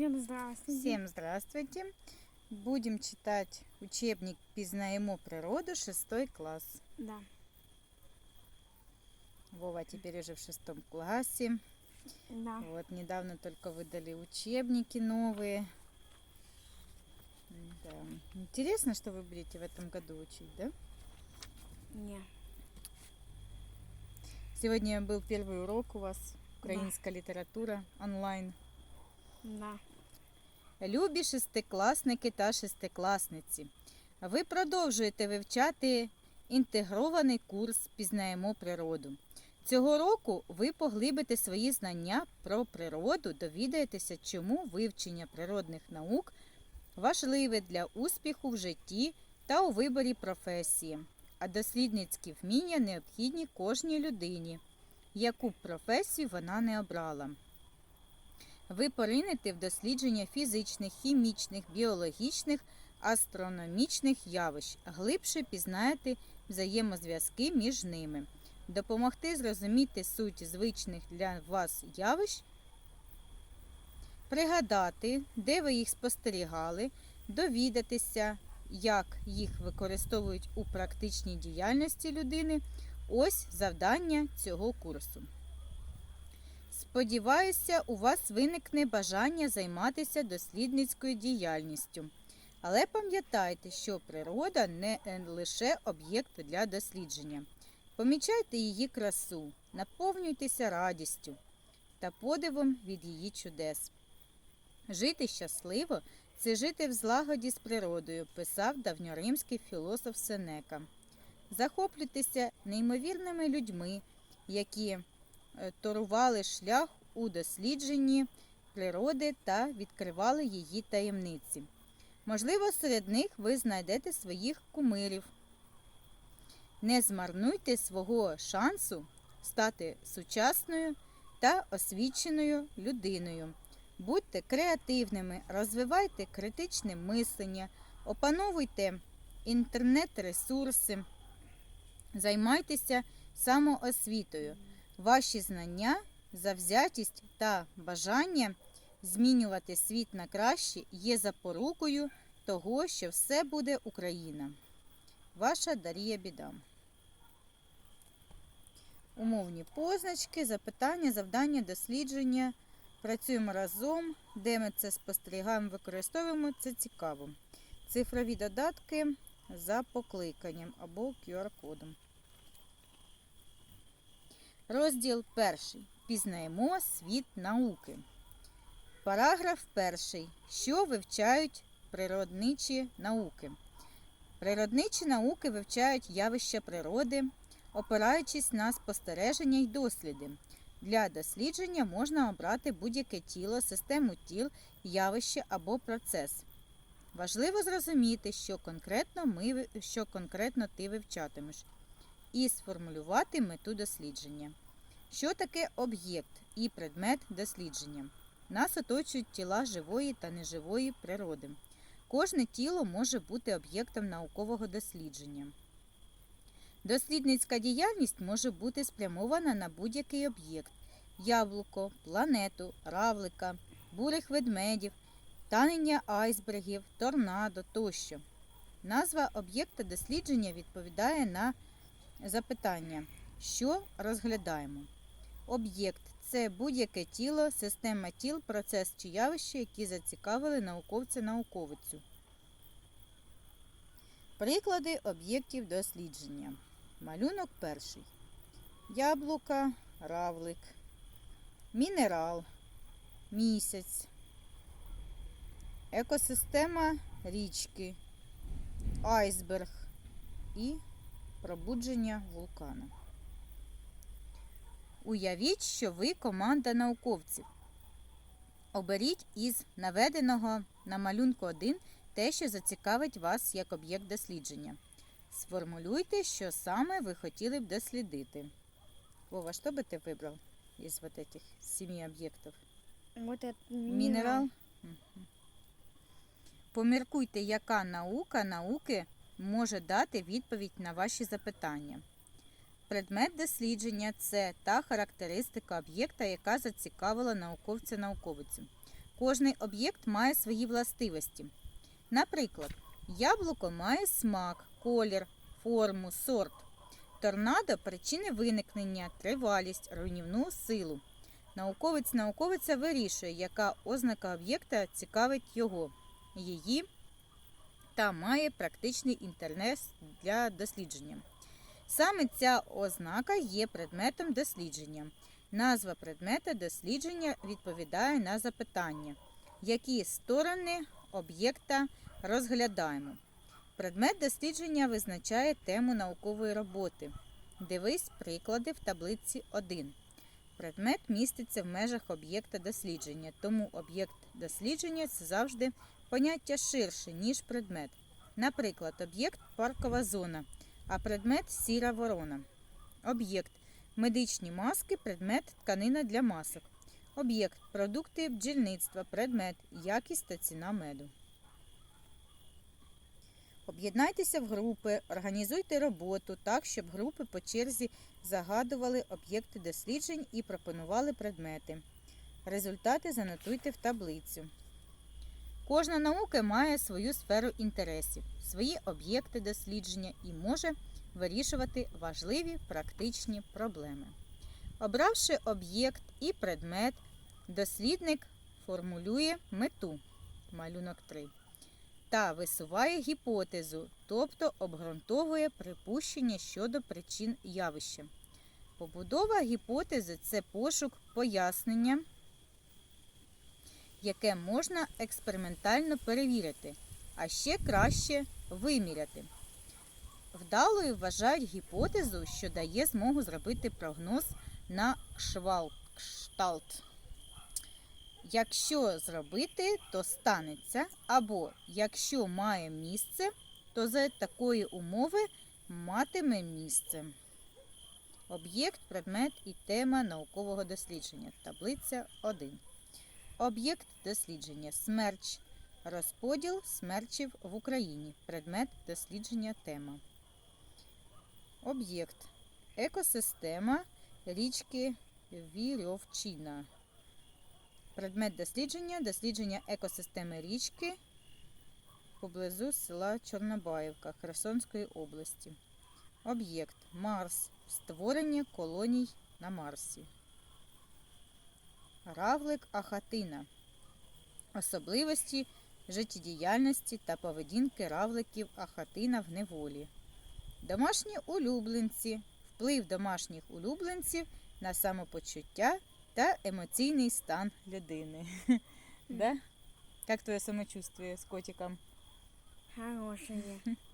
Всем здравствуйте. Всем здравствуйте! Будем читать учебник «Пізнаємо природу» 6 класс. Да. Вова теперь уже в шестом классе. Да. Вот, недавно только выдали учебники новые. Да. Интересно, что вы будете в этом году учить, да? Не. Сегодня был первый урок у вас, украинская литература онлайн. Да. Любі шестикласники та шестикласниці, ви продовжуєте вивчати інтегрований курс Пізнаємо природу. Цього року ви поглибите свої знання про природу, довідаєтеся, чому вивчення природних наук важливе для успіху в житті та у виборі професії, а дослідницькі вміння необхідні кожній людині, яку професію вона не обрала. Ви поринете в дослідження фізичних, хімічних, біологічних, астрономічних явищ, глибше пізнаєте взаємозв'язки між ними, допомогти зрозуміти суть звичних для вас явищ, пригадати, де ви їх спостерігали, довідатися, як їх використовують у практичній діяльності людини. Ось завдання цього курсу. Сподіваюся, у вас виникне бажання займатися дослідницькою діяльністю. Але пам'ятайте, що природа не е, лише об'єкт для дослідження. Помічайте її красу, наповнюйтеся радістю та подивом від її чудес. Жити щасливо це жити в злагоді з природою, писав давньоримський філософ Сенека. Захоплюйтеся неймовірними людьми, які торували шлях у дослідженні природи та відкривали її таємниці. Можливо, серед них ви знайдете своїх кумирів. Не змарнуйте свого шансу стати сучасною та освіченою людиною. Будьте креативними, розвивайте критичне мислення, опановуйте інтернет-ресурси, займайтеся самоосвітою. Ваші знання, завзятість та бажання змінювати світ на краще є запорукою того, що все буде Україна. Ваша Дарія Біда. Умовні позначки, запитання, завдання, дослідження. Працюємо разом, де ми це спостерігаємо, використовуємо, це цікаво. Цифрові додатки за покликанням або QR-кодом. Розділ перший. Пізнаємо світ науки. Параграф перший. Що вивчають природничі науки? Природничі науки вивчають явища природи, опираючись на спостереження й досліди. Для дослідження можна обрати будь-яке тіло, систему тіл, явище або процес. Важливо зрозуміти, що конкретно, ми, що конкретно ти вивчатимеш, і сформулювати мету дослідження. Що таке об'єкт і предмет дослідження? Нас оточують тіла живої та неживої природи. Кожне тіло може бути об'єктом наукового дослідження. Дослідницька діяльність може бути спрямована на будь-який об'єкт яблуко, планету, равлика, бурих ведмедів, танення айсбергів, торнадо тощо. Назва об'єкта дослідження відповідає на запитання, що розглядаємо. Об'єкт це будь-яке тіло, система тіл, процес чи явище, які зацікавили науковця-науковицю. Приклади об'єктів дослідження. Малюнок перший. Яблука, равлик, мінерал, місяць, екосистема річки, айсберг і пробудження вулкана. Уявіть, що ви команда науковців. Оберіть із наведеного на малюнку 1 те, що зацікавить вас як об'єкт дослідження. Сформулюйте, що саме ви хотіли б дослідити. Вова, що би ти вибрав із вот этих семи об'єктів? Вот Мінерал? Поміркуйте, яка наука науки може дати відповідь на ваші запитання. Предмет дослідження це та характеристика об'єкта, яка зацікавила науковця-науковицю. Кожний об'єкт має свої властивості. Наприклад, яблуко має смак, колір, форму, сорт. Торнадо причини виникнення, тривалість, руйнівну силу. Науковець науковиця вирішує, яка ознака об'єкта цікавить його, її та має практичний інтерес для дослідження. Саме ця ознака є предметом дослідження. Назва предмета дослідження відповідає на запитання, які сторони об'єкта розглядаємо. Предмет дослідження визначає тему наукової роботи. Дивись приклади в таблиці 1. Предмет міститься в межах об'єкта дослідження, тому об'єкт дослідження це завжди поняття ширше, ніж предмет. Наприклад, об'єкт паркова зона, а предмет сіра ворона. Об'єкт медичні маски, предмет тканина для масок. Об'єкт продукти бджільництва, предмет якість та ціна меду. Об'єднайтеся в групи, організуйте роботу так, щоб групи по черзі загадували об'єкти досліджень і пропонували предмети. Результати занотуйте в таблицю. Кожна наука має свою сферу інтересів, свої об'єкти дослідження і може вирішувати важливі практичні проблеми. Обравши об'єкт і предмет, дослідник формулює мету малюнок 3 та висуває гіпотезу, тобто обґрунтовує припущення щодо причин явища. Побудова гіпотези це пошук пояснення, яке можна експериментально перевірити, а ще краще виміряти. Вдалою вважають гіпотезу, що дає змогу зробити прогноз на кшвал- кшталт. Якщо зробити, то станеться, або якщо має місце, то за такої умови матиме місце. Об'єкт, предмет і тема наукового дослідження. Таблиця 1. Об'єкт дослідження. Смерч. Розподіл смерчів в Україні. Предмет дослідження тема. Об'єкт. Екосистема річки Вірьовчина. Предмет дослідження дослідження екосистеми річки поблизу села Чорнобаївка Херсонської області. Об'єкт Марс. Створення колоній на Марсі. Равлик Ахатина. Особливості життєдіяльності та поведінки равликів Ахатина в неволі. Домашні улюбленці. Вплив домашніх улюбленців на самопочуття та емоційний стан людини. Да? Как твоє самочувствие з котиком? Хорошее.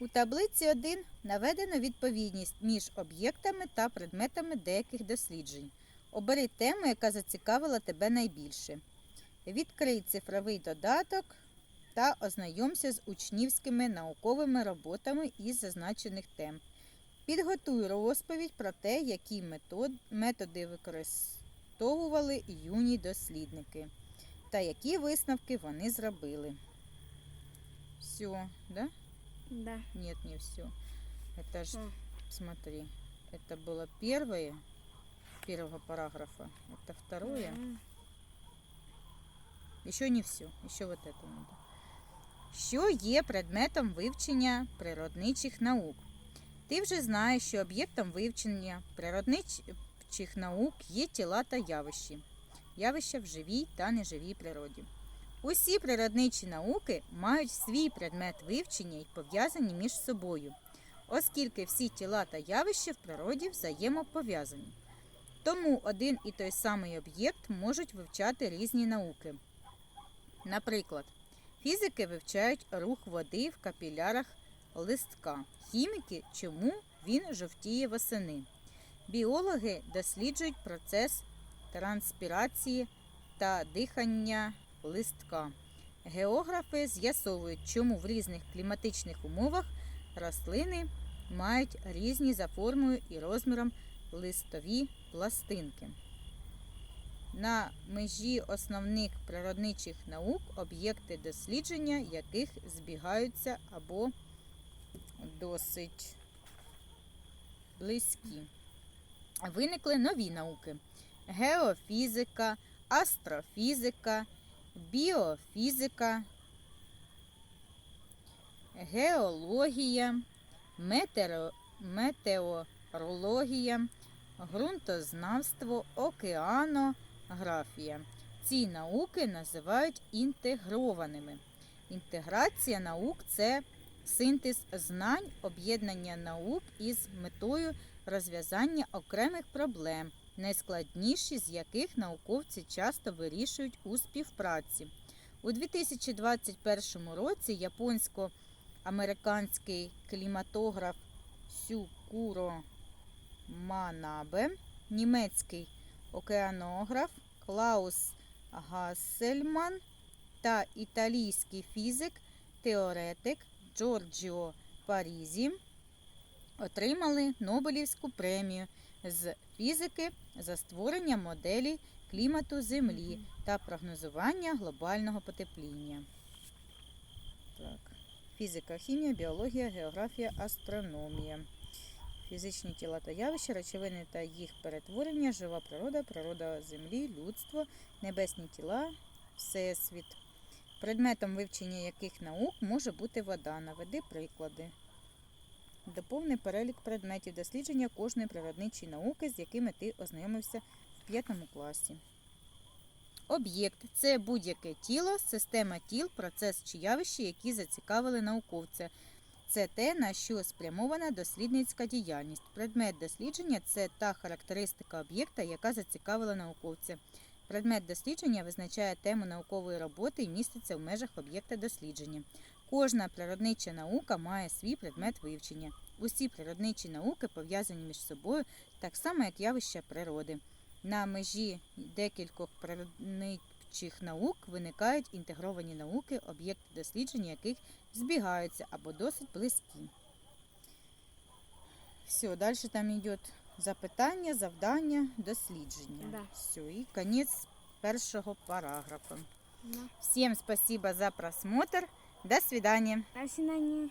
У таблиці 1 наведено відповідність між об'єктами та предметами деяких досліджень. Обери тему, яка зацікавила тебе найбільше. Відкрий цифровий додаток та ознайомся з учнівськими науковими роботами із зазначених тем. Підготуй розповідь про те, які метод, методи використовували юні дослідники та які висновки вони зробили. Все, да? Да. Нет, не все. Это ж, А. смотри, это было первое, первого параграфа. Это второе. М. Еще не все, ще вот это надо. Що є предметом вивчення природничих наук? Ти вже знаєш, що об'єктом вивчення природничих наук є тіла та явищі, явища в живій та неживій природі. Усі природничі науки мають свій предмет вивчення і пов'язані між собою, оскільки всі тіла та явища в природі взаємопов'язані. Тому один і той самий об'єкт можуть вивчати різні науки. Наприклад, фізики вивчають рух води в капілярах листка, хіміки, чому він жовтіє восени. Біологи досліджують процес транспірації та дихання листка. Географи з'ясовують, чому в різних кліматичних умовах рослини мають різні за формою і розміром листові пластинки. На межі основних природничих наук об'єкти дослідження яких збігаються або досить близькі. Виникли нові науки. геофізика, астрофізика, біофізика, геологія, метеоро- метеорологія, ґрунтознавство, океанографія. Ці науки називають інтегрованими. Інтеграція наук це синтез знань, об'єднання наук із метою розв'язання окремих проблем, найскладніші з яких науковці часто вирішують у співпраці. У 2021 році японсько-американський кліматограф Сюкуро Манабе, німецький океанограф Клаус Гассельман та італійський фізик, теоретик Джорджіо Парізі отримали Нобелівську премію з фізики за створення моделі клімату Землі та прогнозування глобального потепління. Так. Фізика, хімія, біологія, географія, астрономія. Фізичні тіла та явища, речовини та їх перетворення, жива природа, природа Землі, людство, небесні тіла, всесвіт. Предметом вивчення яких наук може бути вода. Наведи приклади. Доповни перелік предметів дослідження кожної природничої науки, з якими ти ознайомився в п'ятому класі. Об'єкт це будь-яке тіло, система тіл, процес чи явище, які зацікавили науковця. Це те, на що спрямована дослідницька діяльність. Предмет дослідження це та характеристика об'єкта, яка зацікавила науковця. Предмет дослідження визначає тему наукової роботи і міститься в межах об'єкта дослідження. Кожна природнича наука має свій предмет вивчення. Усі природничі науки пов'язані між собою так само, як явища природи. На межі декількох природничих наук виникають інтегровані науки, об'єкти дослідження яких збігаються або досить близькі. Все, далі там йде запитання, завдання, дослідження. Да. Все, і кінець першого параграфа. Да. Всем спасибо за просмотр. До свидания. До свидания.